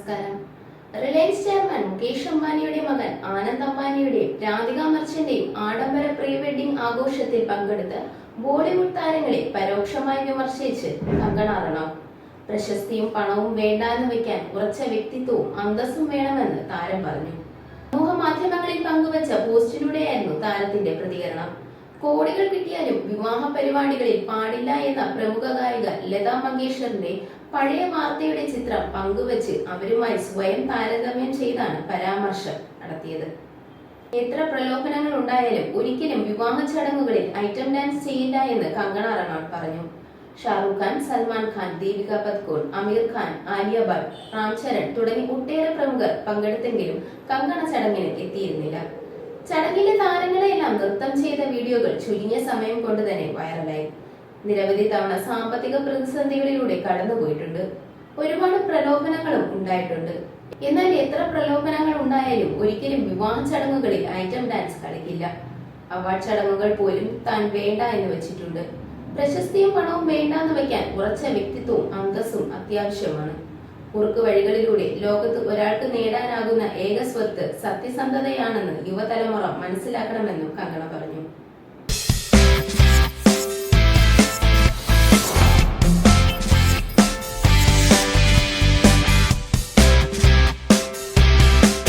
നമസ്കാരം. Reliance chairman Mukesh അംബാനിയുടെ മകൻ ആനന്ദ് അംബാനിയുടെയും രാധിക മർച്ചന്റെയും ആഡംബര പ്രീ വെഡിംഗ് ആഘോഷത്തിൽ പങ്കെടുത്ത് ബോളിവുഡ് താരങ്ങളെ പരോക്ഷമായി വിമർശിച്ച് കങ്കണ റണൌട്ട് പ്രശസ്തിയും പണവും വേണ്ടാന്ന് വെക്കാൻ ഉറച്ച വ്യക്തിത്വവും അന്തസ്സും വേണമെന്ന് താരം പറഞ്ഞു. സമൂഹ മാധ്യമങ്ങളിൽ പങ്കുവച്ച പോസ്റ്റിലൂടെയായിരുന്നു താരത്തിന്റെ പ്രതികരണം. കോടികൾ കിട്ടിയാലും വിവാഹ പരിപാടികളിൽ പാടില്ല എന്ന പ്രമുഖ ഗായിക ലതാ മങ്കേഷ്കറിന്റെ പഴയ വാർത്തയുടെ ചിത്രം പങ്കുവച്ച് അവരുമായി സ്വയം താരതമ്യം ചെയ്താണ് പരാമർശം നടത്തിയത്. എത്ര പ്രലോഭനങ്ങൾ ഉണ്ടായാലും ഒരിക്കലും വിവാഹ ചടങ്ങുകളിൽ ഐറ്റം ഡാൻസ് ചെയ്യില്ല എന്ന് കങ്കണ റണൌട്ട് പറഞ്ഞു. ഷാറുഖ് ഖാൻ സൽമാൻ ഖാൻ ദീപിക പത്കോൺ അമീർ ഖാൻ ആലിയ ഭട്ട് റാം ചരൺ തുടങ്ങി ഒട്ടേറെ പ്രമുഖർ പങ്കെടുത്തെങ്കിലും കങ്കണ ചടങ്ങിന് എത്തിയിരുന്നില്ല. ചടങ്ങിലെ താരങ്ങളെല്ലാം നൃത്തം ചെയ്ത വീഡിയോകൾ ചുരുങ്ങിയ സമയം കൊണ്ട് തന്നെ വൈറലായി. നിരവധി തവണ സാമ്പത്തിക പ്രതിസന്ധികളിലൂടെ കടന്നുപോയിട്ടുണ്ട്. ഒരുപാട് പ്രലോഭനങ്ങളും ഉണ്ടായിട്ടുണ്ട്. എന്നാൽ എത്ര പ്രലോഭനങ്ങൾ ഉണ്ടായാലും ഒരിക്കലും വിവാഹ ചടങ്ങുകളിൽ ഐറ്റം ഡാൻസ് കളിക്കില്ല. അവാർഡ് ചടങ്ങുകൾ പോലും താൻ വേണ്ട എന്ന് വെച്ചിട്ടുണ്ട്. പ്രശസ്തിയും പണവും വേണ്ടെന്ന് വെക്കാൻ ഉറച്ച വ്യക്തിത്വവും അന്തസ്സും അത്യാവശ്യമാണ്. കുറുക്ക് വഴികളിലൂടെ ലോകത്ത് ഒരാൾക്ക് നേടാനാകുന്ന ഏക സ്വത്ത് സത്യസന്ധതയാണെന്ന് യുവതലമുറ മനസ്സിലാക്കണമെന്നും കങ്കണ പറഞ്ഞു